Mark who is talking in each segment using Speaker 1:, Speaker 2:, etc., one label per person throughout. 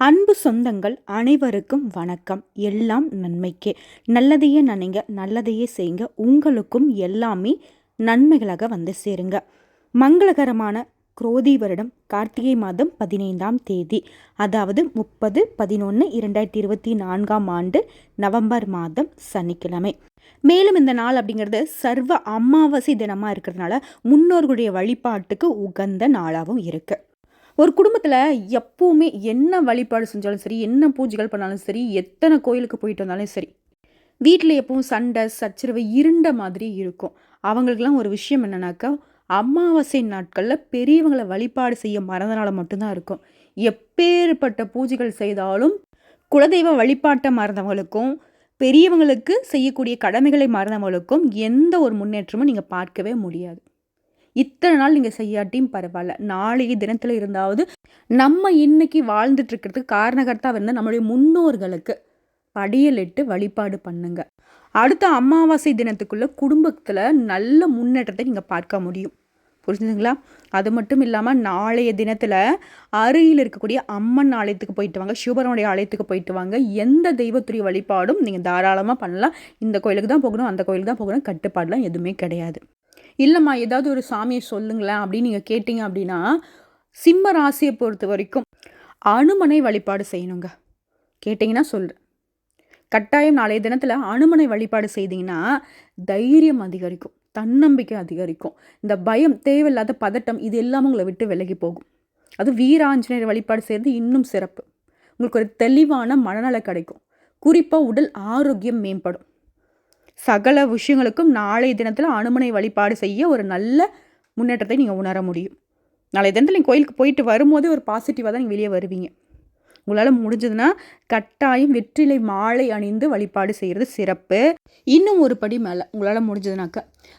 Speaker 1: அன்பு சொந்தங்கள் அனைவருக்கும் வணக்கம். எல்லாம் நன்மைக்கே. நல்லதையே நினைங்க நல்லதையே செய்யுங்க. உங்களுக்கும் எல்லாமே நன்மைகளாக வந்து சேருங்க. மங்களகரமான குரோதி வருடம் கார்த்திகை மாதம் பதினைந்தாம் தேதி. அதாவது முப்பது பதினொன்று இரண்டாயிரத்தி இருபத்தி நான்காம் ஆண்டு நவம்பர் மாதம் சனிக்கிழமை. மேலும் இந்த நாள் அப்படிங்கிறது சர்வ அமாவாசை தினமாக இருக்கிறதுனால முன்னோர்களுடைய வழிபாட்டுக்கு உகந்த நாளாகவும் இருக்குது ஒரு குடும்பத்தில் எப்போவுமே என்ன வழிபாடு செஞ்சாலும் சரி என்ன பூஜைகள் பண்ணாலும் சரி எத்தனை கோயிலுக்கு போயிட்டு வந்தாலும் சரி வீட்டில் எப்பவும் சண்டை சச்சரவு இருண்ட மாதிரி இருக்கும். அவங்களுக்கெல்லாம் ஒரு விஷயம் என்னன்னாக்கா அமாவாசை நாட்களில் பெரியவங்களை வழிபாடு செய்ய மறந்தனால மட்டும்தான் இருக்கும். எப்பேற்பட்ட பூஜைகள் செய்தாலும் குலதெய்வ வழிபாட்டை மறந்தவங்களுக்கும் பெரியவங்களுக்கு செய்யக்கூடிய கடமைகளை மறந்தவங்களுக்கும் எந்த ஒரு முன்னேற்றமும் நீங்கள் பார்க்கவே முடியாது. இத்தனை நாள் நீங்கள் செய்யாட்டியும் பரவாயில்ல. நாளைய தினத்தில் இருந்தாவது நம்ம இன்னைக்கு வாழ்ந்துட்டு இருக்கிறதுக்கு காரணகர்த்தாக இருந்த நம்மளுடைய முன்னோர்களுக்கு படியலிட்டு வழிபாடு பண்ணுங்க. அடுத்த அமாவாசை தினத்துக்குள்ளே குடும்பத்தில் நல்ல முன்னேற்றத்தை நீங்கள் பார்க்க முடியும். புரிஞ்சுதுங்களா? அது மட்டும் இல்லாமல் நாளைய தினத்தில் அருகில் இருக்கக்கூடிய அம்மன் ஆலயத்துக்கு போயிட்டு வாங்க சிவபரனுடைய ஆலயத்துக்கு போயிட்டு வாங்க. எந்த தெய்வத்துறை வழிபாடும் நீங்கள் தாராளமாக பண்ணலாம். இந்த கோயிலுக்கு தான் போகணும் அந்த கோயிலுக்கு தான் போகணும். கட்டுப்பாடெலாம் எதுவுமே கிடையாது. இல்லைம்மா ஏதாவது ஒரு சாமியை சொல்லுங்களேன் அப்படின்னு நீங்கள் கேட்டிங்க அப்படின்னா சிம்ம ராசியை பொறுத்த வரைக்கும் அனுமனை வழிபாடு செய்யணுங்க. கேட்டிங்கன்னா சொல்கிறேன் கட்டாயம் நாளைய தினத்தில் அனுமனை வழிபாடு செய்தீங்கன்னா தைரியம் அதிகரிக்கும் தன்னம்பிக்கை அதிகரிக்கும். இந்த பயம் தேவையில்லாத பதட்டம் இது எல்லாமே உங்களை விட்டு விலகி போகும். அது வீராஞ்சநேயர் வழிபாடு செய்கிறது இன்னும் சிறப்பு. உங்களுக்கு ஒரு தெளிவான மனநல கிடைக்கும். குறிப்பாக உடல் ஆரோக்கியம் மேம்படும். சகல விஷயங்களுக்கும் நாளைய தினத்தில் அனுமனை வழிபாடு செய்ய ஒரு நல்ல முன்னேற்றத்தை நீங்கள் உணர முடியும். நாளைய தினத்தில் நீங்கள் கோயிலுக்கு போயிட்டு வரும்போதே ஒரு பாசிட்டிவாக தான் நீங்கள் வெளியே வருவீங்க. உங்களால் முடிஞ்சதுன்னா கட்டாயம் வெற்றிலை மாலை அணிந்து வழிபாடு செய்கிறது சிறப்பு. இன்னும் ஒரு படி மேலே உங்களால் முடிஞ்சதுனாக்க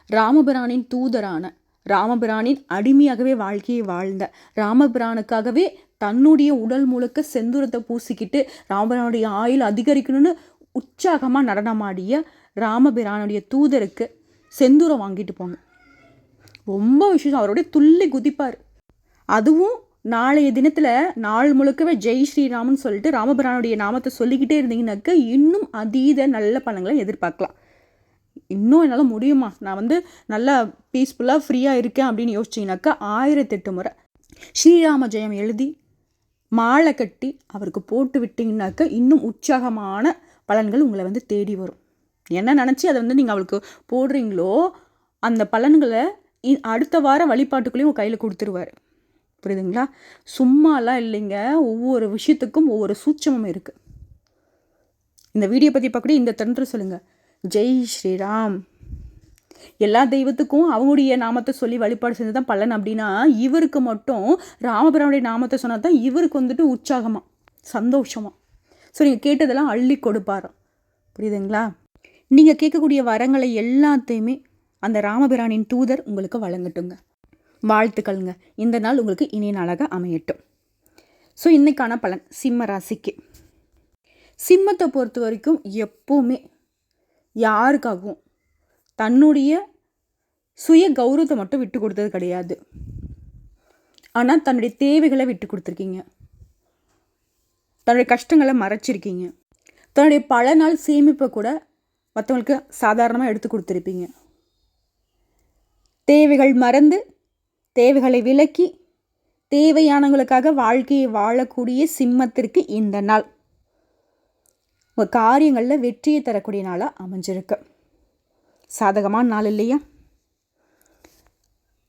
Speaker 1: ராமபிரானின் தூதரான ராமபிரானின் அடிமையாகவே வாழ்க்கையை வாழ்ந்த ராமபிரானுக்காகவே தன்னுடைய உடல் முழுக்க செந்தூரத்தை பூசிக்கிட்டு ராமபிரானுடைய ஆயுள் அதிகரிக்கணும்னு உற்சாகமாக நடனமாடிய ராமபிரானுடைய தூதருக்கு செந்தூரம் வாங்கிட்டு போங்க. ரொம்ப விஷயம் அவருடைய துள்ளி குதிப்பார். அதுவும் நாளைய தினத்தில் நாள் முழுக்கவே ஜெய் ஸ்ரீராம்னு சொல்லிட்டு ராமபிரானுடைய நாமத்தை சொல்லிக்கிட்டே இருந்தீங்கன்னாக்க இன்னும் அதீத நல்ல பலன்களை எதிர்பார்க்கலாம். இன்னும் என்னால் முடியுமா? நான் வந்து நல்லா பீஸ்ஃபுல்லாக ஃப்ரீயாக இருக்கேன் அப்படின்னு யோசிச்சிங்கனாக்கா ஆயிரத்தெட்டு முறை. ஸ்ரீராம ஜெயம் எழுதி மாலை கட்டி அவருக்கு போட்டு விட்டிங்கனாக்கா இன்னும் உற்சாகமான பலன்கள் உங்களை வந்து தேடி வரும். என்ன நினச்சி அதை வந்து நீங்கள் அவளுக்கு போடுறீங்களோ அந்த பலன்களை அடுத்த வார வழிபாட்டுக்குள்ளேயும் உங்கள் கையில் கொடுத்துருவார். புரியுதுங்களா? சும்மாலாம் இல்லைங்க. ஒவ்வொரு விஷயத்துக்கும் ஒவ்வொரு சூட்சமும் இருக்குது இந்த வீடியோ பற்றி பார்க்கக்கூடிய இந்த தந்திரம் சொல்லுங்கள் ஜெய் ஸ்ரீராம். எல்லா தெய்வத்துக்கும் அவங்களுடைய நாமத்தை சொல்லி வழிபாடு செஞ்சு தான் பலன் அப்படின்னா இவருக்கு மட்டும் ராமபுரனுடைய நாமத்தை சொன்னால் தான் இவருக்கு வந்துட்டு உற்சாகமாக சந்தோஷமாக ஸோ நீங்கள் கேட்டதெல்லாம் அள்ளி கொடுப்பாராம். புரியுதுங்களா? நீங்கள் கேட்கக்கூடிய வரங்களை எல்லாத்தையுமே அந்த ராமபிரானின் தூதர் உங்களுக்கு வழங்கட்டுங்க. வாழ்த்துக்கள்ங்க. இந்த நாள் உங்களுக்கு இனிய நாளாக அமையட்டும். ஸோ இன்றைக்கான பலன் சிம்ம ராசிக்கு. சிம்மத்தை பொறுத்த வரைக்கும் எப்போவுமே யாருக்காகவும் தன்னுடைய சுய கௌரவத்தை மட்டும் விட்டு கொடுத்தது கிடையாது. ஆனால் தன்னுடைய தேவைகளை விட்டு கொடுத்துருக்கீங்க. தன்னுடைய கஷ்டங்களை மறைச்சிருக்கீங்க. தன்னுடைய பல நாள் சேமிப்பை கூட மற்றவங்களுக்கு சாதாரணமாக எடுத்து கொடுத்துருப்பீங்க. தேவைகள் மறந்து தேவைகளை விலக்கி தேவையானவங்களுக்காக வாழ்க்கையை வாழக்கூடிய சிம்மத்திற்கு இந்த நாள். உங்கள் காரியங்களில் வெற்றியை தரக்கூடிய நாளாக அமைஞ்சிருக்கு. சாதகமான நாள் இல்லையா?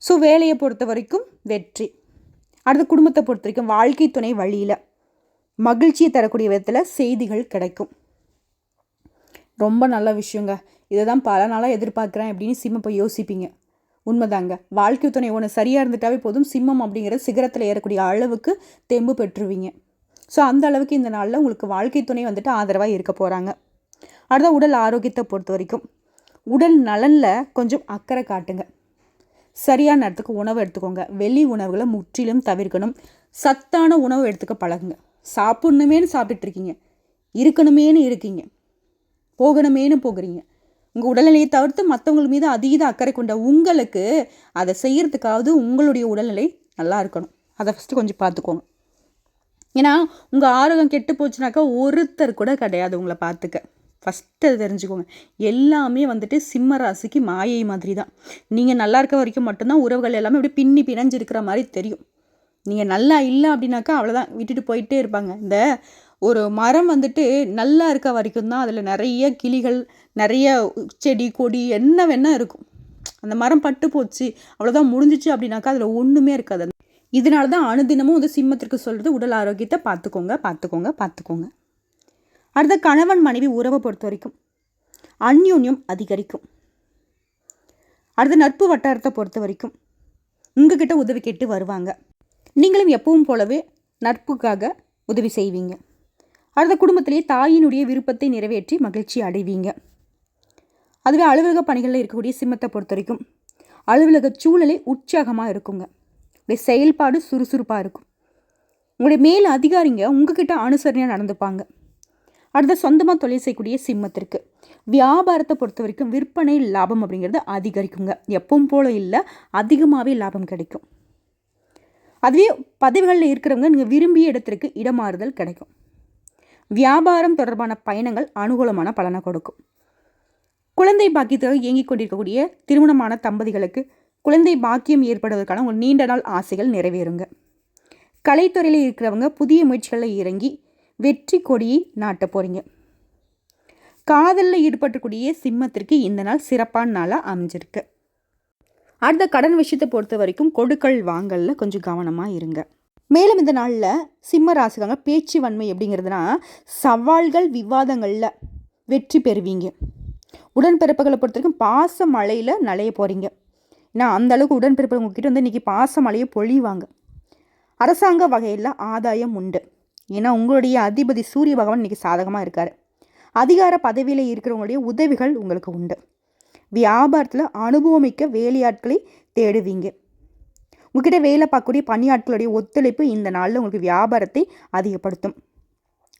Speaker 1: ஸோ வேலையை பொறுத்த வரைக்கும் வெற்றி. அடுத்த குடும்பத்தை பொறுத்த வரைக்கும் வாழ்க்கை துணை வழியில் மகிழ்ச்சியை தரக்கூடிய விதத்தில் செய்திகள் கிடைக்கும். ரொம்ப நல்ல விஷயங்க. இதை தான் பல நாளாக எதிர்பார்க்குறேன் அப்படின்னு சிம்மம் போய் யோசிப்பீங்க. உண்மைதாங்க. வாழ்க்கை துணை ஒன்று சரியாக இருந்துட்டாவே போதும் சிம்மம் அப்படிங்கிற சிகரத்தில் ஏறக்கூடிய அளவுக்கு தெம்பு பெற்றுருவீங்க. ஸோ அந்த அளவுக்கு இந்த நாளில் உங்களுக்கு வாழ்க்கை துணை வந்துட்டு ஆதரவாக இருக்க போகிறாங்க அடுத்த உடல் ஆரோக்கியத்தை பொறுத்த வரைக்கும். உடல் நலனில் கொஞ்சம் அக்கறை காட்டுங்க. சரியான நேரத்துக்கு உணவு எடுத்துக்கோங்க. வெளி உணவுகளை முற்றிலும் தவிர்க்கணும். சத்தான உணவு எடுத்துக்க பழகுங்க. சாப்பிட்ணுமேனு சாப்பிட்டுருக்கீங்க இருக்கணுமேனு இருக்கீங்க. போகணுமேனு போகிறீங்க. உங்கள் உடல்நிலையை தவிர்த்து மற்றவங்கள் மீது அதீத அக்கறை கொண்ட உங்களுக்கு அதை செய்கிறதுக்காவது உங்களுடைய உடல்நிலை நல்லா இருக்கணும். அதை ஃபஸ்ட்டு கொஞ்சம் பார்த்துக்கோங்க. ஏன்னா உங்கள் ஆரோக்கியம் கெட்டு போச்சுனாக்கா ஒருத்தர் கூட கிடையாது உங்களை பார்த்துக்க. ஃபஸ்ட்டு அதை தெரிஞ்சுக்கோங்க. எல்லாமே வந்துட்டு சிம்ம ராசிக்கு மாயை மாதிரி தான். நீங்கள் நல்லா இருக்க வரைக்கும் மட்டும்தான் உறவுகள் எல்லாமே அப்படியே பின்னி பிணைஞ்சு இருக்கிற மாதிரி தெரியும். நீங்கள் நல்லா இல்லை அப்படின்னாக்கா அவ்வளோதான் விட்டுட்டு போயிட்டே இருப்பாங்க. இந்த ஒரு மரம் வந்துட்டு நல்லா இருக்க வரைக்கும் தான் அதில் நிறைய கிளிகள் நிறைய செடி கொடி என்ன வேணால் இருக்கும். அந்த மரம் பட்டு போச்சு அவ்வளோதான் முடிஞ்சிச்சு அப்படின்னாக்கா அதில் ஒன்றுமே இருக்காது. இதனால தான் அனுதினமும் வந்து சிம்மத்திற்கு சொல்கிறது உடல் ஆரோக்கியத்தை பார்த்துக்கோங்க பார்த்துக்கோங்க பார்த்துக்கோங்க. அடுத்த கணவன் மனைவி உறவை பொறுத்த வரைக்கும் அந்யோன்யம் அதிகரிக்கும். அடுத்த நட்பு வட்டாரத்தை பொறுத்த வரைக்கும் உங்ககிட்ட உதவி கேட்டு வருவாங்க. நீங்களும் எப்பவும் போலவே நட்புக்காக உதவி செய்வீங்க. அடுத்த குடும்பத்திலேயே தாயினுடைய விருப்பத்தை நிறைவேற்றி மகிழ்ச்சி அடைவீங்க. அதுவே அலுவலக பணிகளில் இருக்கக்கூடிய சிம்மத்தை பொறுத்த வரைக்கும். அலுவலக சூழலே உற்சாகமாக இருக்குங்க. உடைய செயல்பாடு சுறுசுறுப்பாக இருக்கும். உங்களுடைய மேல் அதிகாரிங்க உங்ககிட்ட அனுசரணையாக நடந்துப்பாங்க. அடுத்த சொந்தமாக தொழில் செய்யக்கூடிய சிம்மத்திற்கு. வியாபாரத்தை பொறுத்த வரைக்கும் விற்பனை லாபம் அப்படிங்கிறது அதிகரிக்குங்க. எப்பவும் போல இல்லை அதிகமாகவே லாபம் கிடைக்கும். அதுவே பதவிகளில் இருக்கிறவங்க நீங்கள் விரும்பிய இடத்திற்கு இடமாறுதல் கிடைக்கும். வியாபாரம் தொடர்பான பயணங்கள் அனுகூலமான பலனை கொடுக்கும். குழந்தை பாக்கியத்துக்காக இயங்கிக் கொண்டிருக்கக்கூடிய திருமணமான தம்பதிகளுக்கு குழந்தை பாக்கியம் ஏற்படுவதற்கான ஒரு நீண்ட நாள் ஆசைகள் நிறைவேறுங்க. கலைத்துறையில் இருக்கிறவங்க புதிய முயற்சிகளில் இறங்கி வெற்றி கொடியை நாட்ட போகிறீங்க காதலில் ஈடுபட்டக்கூடிய சிம்மத்திற்கு இந்த நாள் சிறப்பான நாளாக அமைஞ்சிருக்கு. அடுத்த கடன் விஷயத்தை பொறுத்த வரைக்கும் கொடுக்கல் வாங்கலில் கொஞ்சம் கவனமாக இருங்க. மேலும் இந்த நாளில் சிம்ம ராசிக்காங்க பேச்சு வன்மை எப்படிங்கிறதுனா சவால்கள் விவாதங்களில் வெற்றி பெறுவீங்க. உடன்பிறப்புகளை பொறுத்த வரைக்கும் பாச மழையில் நலைய போகிறீங்க ஏன்னா அந்த அளவுக்கு உடன்பிறப்பு உங்ககிட்ட வந்து இன்றைக்கி பாச மழையை பொழிவாங்க. அரசாங்க வகையில் ஆதாயம் உண்டு. ஏன்னா உங்களுடைய அதிபதி சூரிய பகவான் இன்றைக்கி சாதகமாக இருக்கார். அதிகார பதவியில் இருக்கிறவங்களுடைய உதவிகள் உங்களுக்கு உண்டு. வியாபாரத்தில் அனுபவமிக்க வேலையாட்களை தேடுவீங்க. உங்ககிட்ட வேலை பார்க்கக்கூடிய பணியாட்களுடைய ஒத்துழைப்பு இந்த நாளில் உங்களுக்கு வியாபாரத்தை அதிகப்படுத்தும்.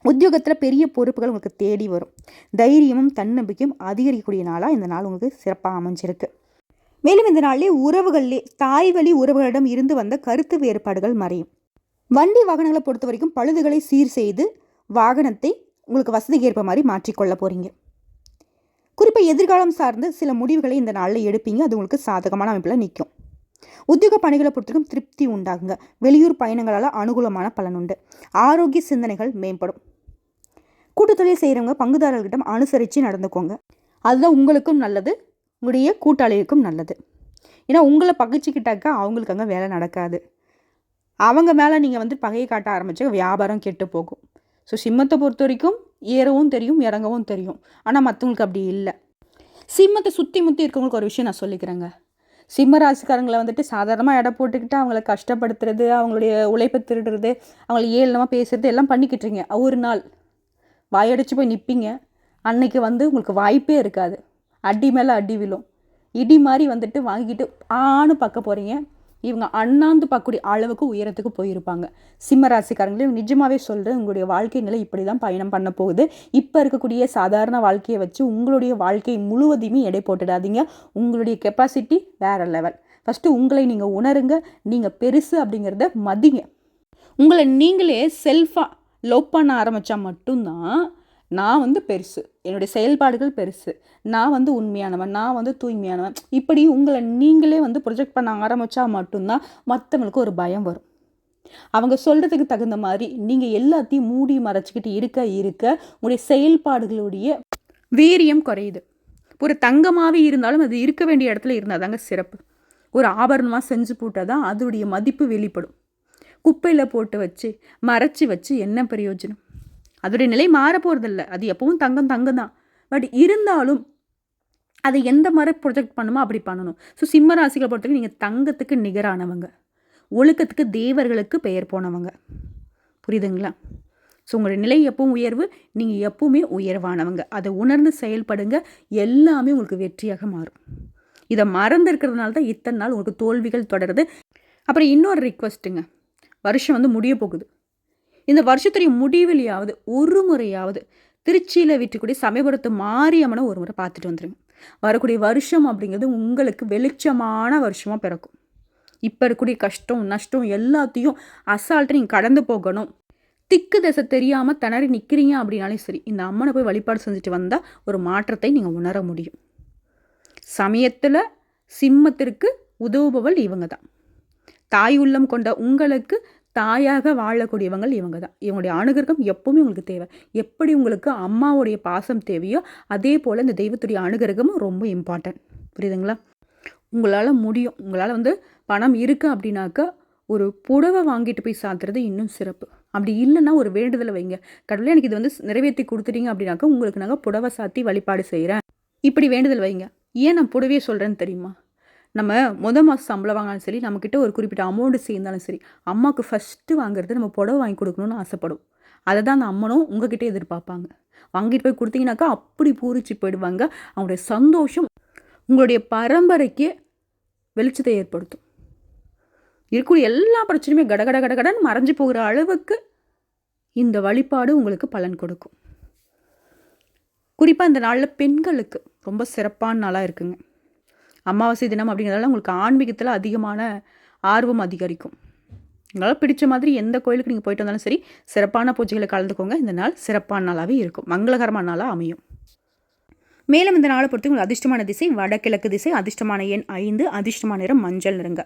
Speaker 1: உத்தியோகத்தில் பெரிய பொறுப்புகள் உங்களுக்கு தேடி வரும். தைரியமும் தன்னம்பிக்கையும் அதிகரிக்கக்கூடிய நாளாக இந்த நாள் உங்களுக்கு சிறப்பாக அமைஞ்சிருக்கு. மேலும் இந்த நாளிலே உறவுகளிலே தாய் வழி உறவுகளிடம் இருந்து வந்த கருத்து வேறுபாடுகள் மறையும். வண்டி வாகனங்களை பொறுத்த வரைக்கும் பழுதுகளை சீர் செய்து வாகனத்தை உங்களுக்கு வசதிக்கு ஏற்ப மாதிரி மாற்றிக்கொள்ள போகிறீங்க குறிப்பாக எதிர்காலம் சார்ந்து சில முடிவுகளை இந்த நாளில் எடுப்பீங்க. அது உங்களுக்கு சாதகமான அமைப்பில் நிற்கும் உத்தியோக பணிகளை பொறுத்தவரைக்கும் திருப்தி உண்டாகுங்க. வெளியூர் பயணங்களால் அனுகூலமான பலன் உண்டு. ஆரோக்கிய சிந்தனைகள் மேம்படும். கூட்டுத்தொழில் செய்கிறவங்க பங்குதாரர்களிடம் அனுசரித்து நடந்துக்கோங்க. அதுதான் உங்களுக்கும் நல்லது உங்களுடைய கூட்டாளிகளுக்கும் நல்லது. ஏன்னா உங்களை பகிச்சிக்கிட்டாக்கா அவங்களுக்கு அங்கே வேலை நடக்காது. அவங்க மேலே நீங்கள் வந்து பகையை காட்ட ஆரம்பித்தா வியாபாரம் கெட்டு போகும். ஸோ சிம்மத்தை பொறுத்த வரைக்கும் ஏறவும் தெரியும் இறங்கவும் தெரியும். ஆனால் மற்றவங்களுக்கு அப்படி இல்லை. சிம்மத்தை சுற்றி முற்றி இருக்கவங்களுக்கு ஒரு விஷயம் நான் சொல்லிக்கிறேங்க. சிம்ம ராசிக்காரங்களை வந்துட்டு சாதாரணமாக இடம் போட்டுக்கிட்டு அவங்கள கஷ்டப்படுத்துறது அவங்களுடைய உழைப்பை திருடுறது அவங்கள ஏளனமாக பேசுறது எல்லாம் பண்ணிக்கிட்டுருங்க ஒரு நாள் வாயடிச்சு போய் நிற்பீங்க அன்னைக்கு வந்து உங்களுக்கு வாய்ப்பே இருக்காது. அடி மேலே அடி விழும். இடி மாதிரி வந்துட்டு வாங்கிட்டு ஆணு பார்க்க போகிறீங்க இவங்க அண்ணாந்து பார்க்கக்கூடிய அளவுக்கு உயரத்துக்கு போயிருப்பாங்க. சிம்ம ராசிக்காரங்களையும் நிஜமாகவே சொல்கிறேன் உங்களுடைய வாழ்க்கை நிலை இப்படி தான் பயணம் பண்ண போகுது. இப்போ இருக்கக்கூடிய சாதாரண வாழ்க்கையை வச்சு உங்களுடைய வாழ்க்கை முழுவதையுமே எடை போட்டுடாதீங்க. உங்களுடைய கெப்பாசிட்டி வேறு லெவல் ஃபஸ்ட்டு உங்களை நீங்கள் உணருங்க நீங்கள் பெருசு அப்படிங்கிறத மதிங்க. உங்களை நீங்களே செல்ஃபாக லவ் பண்ண ஆரம்பித்தா மட்டும்தான் நான் வந்து பெருசு. என்னுடைய செயல்பாடுகள் பெருசு. நான் வந்து உண்மையானவன். நான் வந்து தூய்மையானவன். இப்படி உங்களை நீங்களே வந்து ப்ரொஜெக்ட் பண்ண ஆரம்பித்தா மட்டும்தான் மற்றவங்களுக்கு ஒரு பயம் வரும். அவங்க சொல்கிறதுக்கு தகுந்த மாதிரி நீங்கள் எல்லாத்தையும் மூடி மறைச்சிக்கிட்டு இருக்க இருக்க உங்களுடைய செயல்பாடுகளுடைய வீரியம் குறையுது. ஒரு தங்கமாகவே இருந்தாலும் அது இருக்க வேண்டிய இடத்துல இருந்தால் தாங்க சிறப்பு. ஒரு ஆபரணமாக செஞ்சு போட்டால் தான் அதோடைய மதிப்பு வெளிப்படும். குப்பையில் போட்டு வச்சு மறைச்சி வச்சு என்ன பிரயோஜனம்? அதோடைய நிலை மாற போகிறதில்ல அது எப்பவும் தங்கம் தங்கம் தான் பட் இருந்தாலும் அதை எந்த மாதிரி ப்ரொஜெக்ட் பண்ணுமோ அப்படி பண்ணணும். ஸோ சிம்ம ராசிகளை பொறுத்தவரைக்கும் நீங்கள் தங்கத்துக்கு நிகரானவங்க. ஒழுக்கத்துக்கு தேவர்களுக்கு பெயர் போனவங்க. புரியுதுங்களா? ஸோ உங்களுடைய நிலை எப்பவும் உயர்வு நீங்கள் எப்பவுமே உயர்வானவங்க. அதை உணர்ந்து செயல்படுங்க. எல்லாமே உங்களுக்கு வெற்றியாக மாறும். இதை மறந்து இருக்கிறதுனால தான் இத்தனை நாள் உங்களுக்கு தோல்விகள் தொடருது. அப்புறம் இன்னொரு ரிக்வஸ்ட்டுங்க வருஷம் வந்து முடிய போகுது. இந்த வருஷத்துடைய முடிவிலையாவது ஒரு முறையாவது திருச்சியில் விட்டுக்கூடிய சமயபுரத்து மாரியம்மனை ஒரு முறை பார்த்துட்டு வந்துடுங்க வரக்கூடிய வருஷம் அப்படிங்கிறது உங்களுக்கு வெளிச்சமான வருஷமாக பிறக்கும். இப்போ இருக்கக்கூடிய கஷ்டம் நஷ்டம் எல்லாத்தையும் அசால்ட்டு நீங்கள் கடந்து போகணும். திக்கு தசை தெரியாமல் திணறி நிற்கிறீங்க அப்படின்னாலும் சரி இந்த அம்மனை போய் வழிபாடு செஞ்சுட்டு வந்தால் ஒரு மாற்றத்தை நீங்கள் உணர முடியும். சமயத்தில் சிம்மத்திற்கு உதவுபவள் இவங்க தான் தாய் உள்ளம் கொண்ட உங்களுக்கு தாயாக வாழக்கூடியவங்கள் இவங்க தான் இவங்களுடைய அணுகர்கம் எப்பவுமே உங்களுக்கு தேவை. எப்படி உங்களுக்கு அம்மாவுடைய பாசம் தேவையோ அதே போல் இந்த தெய்வத்துடைய அணுகிரகமும் ரொம்ப இம்பார்ட்டன்ட் புரியுதுங்களா? உங்களால் முடியும். உங்களால் வந்து பணம் இருக்குது அப்படின்னாக்கா ஒரு புடவை வாங்கிட்டு போய் சாத்துறது இன்னும் சிறப்பு. அப்படி இல்லைன்னா ஒரு வேண்டுதலை வைங்க. கடவுளே எனக்கு இது வந்து நிறைவேற்றி கொடுத்துட்டீங்க அப்படின்னாக்கா உங்களுக்கு நாங்கள் புடவை சாத்தி வழிபாடு செய்கிறேன் இப்படி வேண்டுதல் வைங்க. ஏன் நான் புடவையே சொல்கிறேன்னு தெரியுமா? நம்ம முத மாதம் சம்பளம் வாங்கினாலும் சரி நம்மக்கிட்ட ஒரு குறிப்பிட்ட அமௌண்ட்டு சேர்ந்தாலும் சரி அம்மாவுக்கு ஃபஸ்ட்டு வாங்குறது நம்ம புடவை வாங்கி கொடுக்கணும்னு ஆசைப்படும். அதை தான் அந்த அம்மனும் உங்ககிட்ட எதிர்பார்ப்பாங்க. வாங்கிட்டு போய் கொடுத்தீங்கன்னாக்கா அப்படி பூரிச்சு போயிடுவாங்க. அவங்களுடைய சந்தோஷம் உங்களுடைய பரம்பரைக்கு வெளிச்சத்தை ஏற்படுத்தும். இருக்கக்கூடிய எல்லா பிரச்சனையுமே கடகட கடகடன்னு மறைஞ்சு போகிற அளவுக்கு இந்த வழிபாடு உங்களுக்கு பலன் கொடுக்கும். குறிப்பாக இந்த நாளில் பெண்களுக்கு ரொம்ப சிறப்பான நாளாக இருக்குங்க. அமாவாசை தினம் அப்படிங்கிறதால உங்களுக்கு ஆன்மீகத்தில் அதிகமான ஆர்வம் அதிகரிக்கும். உங்களால் பிடிச்ச மாதிரி எந்த கோயிலுக்கு நீங்கள் போயிட்டு வந்தாலும் சரி சிறப்பான பூஜைகளை கலந்துக்கோங்க. இந்த நாள் சிறப்பான நாளாகவே இருக்கும். மங்களகரமான நாளாக அமையும். மேலும் இந்த நாளை பொறுத்து உங்களுக்கு அதிர்ஷ்டமான திசை வடகிழக்கு திசை அதிர்ஷ்டமான எண் ஐந்து அதிர்ஷ்டமான நிறம் மஞ்சள் நிறங்க.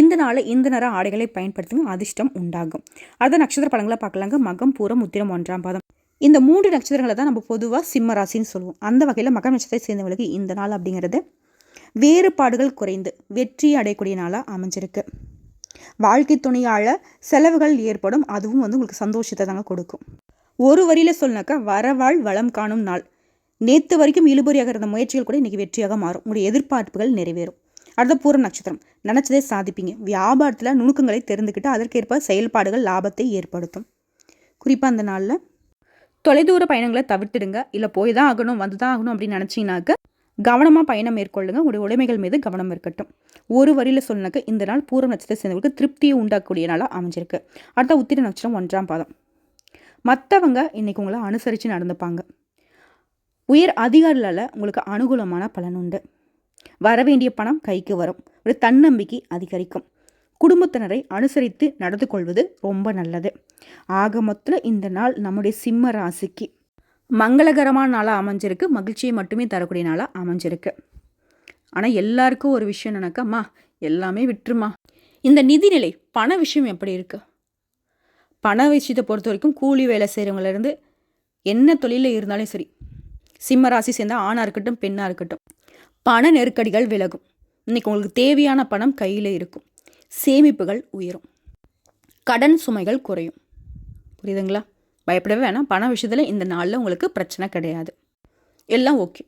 Speaker 1: இந்த நாளை இந்த நிற ஆடைகளை பயன்படுத்துங்க அதிர்ஷ்டம் உண்டாகும். அடுத்த நட்சத்திர பழங்களை பார்க்கலாங்க. மகம் பூரம் உத்திரம் ஒன்றாம் பாதம். இந்த மூன்று நட்சத்திரங்களை தான் நம்ம பொதுவாக சிம்ம ராசின்னு சொல்லுவோம். அந்த வகையில் மகம் நட்சத்திரத்தை சேர்ந்தவங்களுக்கு இந்த நாள் அப்படிங்கிறது வேறுபாடுகள் குறைந்து வெற்றி அடையக்கூடிய நாளாக அமைஞ்சிருக்கு. வாழ்க்கை துணையால் செலவுகள் ஏற்படும். அதுவும் வந்து உங்களுக்கு சந்தோஷத்தை தாங்க கொடுக்கும். ஒரு வரியில் சொல்லினாக்கா வரவாழ் வளம் காணும் நாள். நேற்று வரைக்கும் இழுபறியாக இருந்த முயற்சிகள் கூட இன்றைக்கி வெற்றியாக மாறும். உங்களுடைய எதிர்பார்ப்புகள் நிறைவேறும். அடுத்த பூர நட்சத்திரம். நினச்சதே சாதிப்பீங்க. வியாபாரத்தில் நுணுக்கங்களை தெரிந்துக்கிட்டு அதற்கேற்ப செயல்பாடுகள் லாபத்தை ஏற்படுத்தும். குறிப்பாக அந்த நாளில் தொலைதூர பயணங்களை தவிர்த்துடுங்க. இல்லை போய் தான் ஆகணும் வந்து தான் ஆகணும் அப்படின்னு நினச்சிங்கனாக்க கவனமாக பயணம் மேற்கொள்ளுங்க. உங்களுடைய உடைமைகள் மீது கவனம் இருக்கட்டும். ஒரு வரியில் சொன்னாக்க இந்த நாள் பூரம் நட்சத்திரம் சேர்ந்தவர்களுக்கு திருப்தியை உண்டாக்கக்கூடிய நாளாக அமைஞ்சிருக்கு. அடுத்த உத்திர நட்சத்திரம் ஒன்றாம் பாதம். மற்றவங்க இன்றைக்கி உங்களை அனுசரித்து நடந்துப்பாங்க. உயர் அதிகாரிகளால் உங்களுக்கு அனுகூலமான பலன் உண்டு. வரவேண்டிய பணம் கைக்கு வரும். ஒரு தன்னம்பிக்கை அதிகரிக்கும். குடும்பத்தினரை அனுசரித்து நடந்து கொள்வது ரொம்ப நல்லது. ஆக மொத்தத்தில் இந்த நாள் நம்முடைய சிம்ம ராசிக்கு மங்களகரமான நாளாக அமைஞ்சிருக்கு. மகிழ்ச்சியை மட்டுமே தரக்கூடிய நாளாக அமைஞ்சிருக்கு. ஆனால் எல்லாருக்கும் ஒரு விஷயம் நினைக்கம்மா எல்லாமே விட்டுருமா இந்த நிதிநிலை பண விஷயம் எப்படி இருக்கு? பண விஷயத்தை பொறுத்த வரைக்கும் கூலி வேலை செய்கிறவங்களேருந்து என்ன தொழிலில் இருந்தாலும் சரி சிம்ம ராசி சேர்ந்தால் ஆணாக இருக்கட்டும் பெண்ணாக இருக்கட்டும் பண நெருக்கடிகள் விலகும். இன்றைக்கி உங்களுக்கு தேவையான பணம் கையில் இருக்கும். சேமிப்புகள் உயரும். கடன் சுமைகள் குறையும். புரியுதுங்களா? பயப்படவே வேணாம். பண விஷயத்தில் இந்த நாளில் உங்களுக்கு பிரச்சனை கிடையாது. எல்லாம் ஓகே.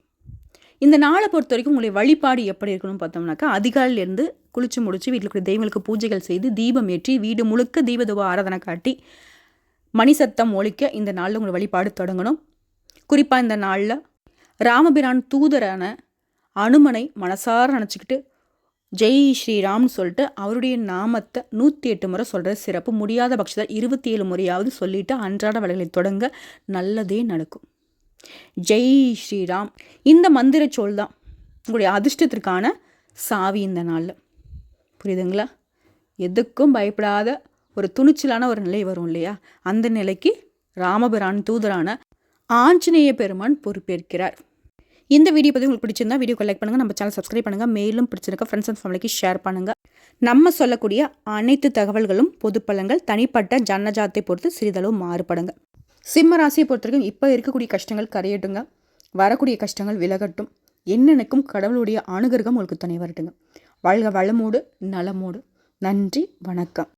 Speaker 1: இந்த நாளை பொறுத்த வரைக்கும் உங்களுடைய வழிபாடு எப்படி இருக்கணும்னு பார்த்தோம்னாக்கா அதிகாலையிலேருந்து குளிச்சு முடித்து வீட்டில் இருக்கிற தெய்வங்களுக்கு பூஜைகள் செய்து தீபம் ஏற்றி வீடு முழுக்க தீபதுவ ஆராதனை காட்டி மணி சத்தம் ஒழிக்க இந்த நாளில் உங்களை வழிபாடு தொடங்கணும். குறிப்பாக இந்த நாளில் ராமபிரான் தூதரான அனுமனை மனசார நினச்சிக்கிட்டு ஜெய் ஸ்ரீராம்னு சொல்லிட்டு அவருடைய நாமத்தை நூற்றி எட்டு முறை சொல்கிற சிறப்பு. முடியாத பட்சத்தில் இருபத்தி ஏழு முறையாவது சொல்லிவிட்டு அன்றாட வேலைகளை தொடங்க நல்லதே நடக்கும். ஜெய் ஸ்ரீராம். இந்த மந்திர சொல் தான் உங்களுடைய அதிர்ஷ்டத்திற்கான சாவி இந்த நாளில். புரியுதுங்களா? எதுக்கும் பயப்படாத ஒரு துணிச்சலான ஒரு நிலை வரும் இல்லையா? அந்த நிலைக்கு ராமபிரான் தூதரான ஆஞ்சநேய பெருமான் பொறுப்பேற்கிறார். இந்த வீடியோ பற்றி உங்களுக்கு பிடிச்சிருந்தா வீடியோ கலெக்ட் பண்ணுங்கள் நம்ம சேனல் சப்ஸ்கிரைப் பண்ணுங்கள் மேலும் பிடிச்சிருக்க ஃப்ரெண்ட்ஸ் அண்ட் ஃபேமிலிக்கு ஷேர் பண்ணுங்கள் நம்ம சொல்லக்கூடிய அனைத்து தகவல்களும் பொது பலங்கள் தனிப்பட்ட ஜன்னஜாத்தை பொறுத்து சிறிதளவு மாறுபடுங்க. சிம்ம ராசியை பொறுத்த வரைக்கும் இப்போ இருக்கக்கூடிய கஷ்டங்கள் கரையட்டுங்க. வரக்கூடிய கஷ்டங்கள் விலகட்டும். என்னென்னக்கும் கடவுளுடைய அனுகிரகம் உங்களுக்கு துணை வரட்டுங்க. வாழ்க வளமோடு நலமோடு. நன்றி வணக்கம்.